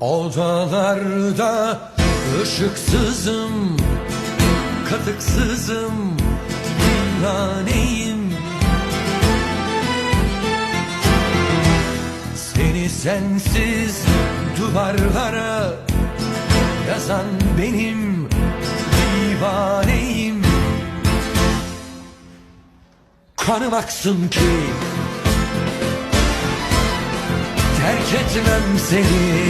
Odalarda ışıksızım Katıksızım Divaneyim Seni sensiz duvarlara Yazan benim divaneyim. Kanım aksın ki Terk etmem seni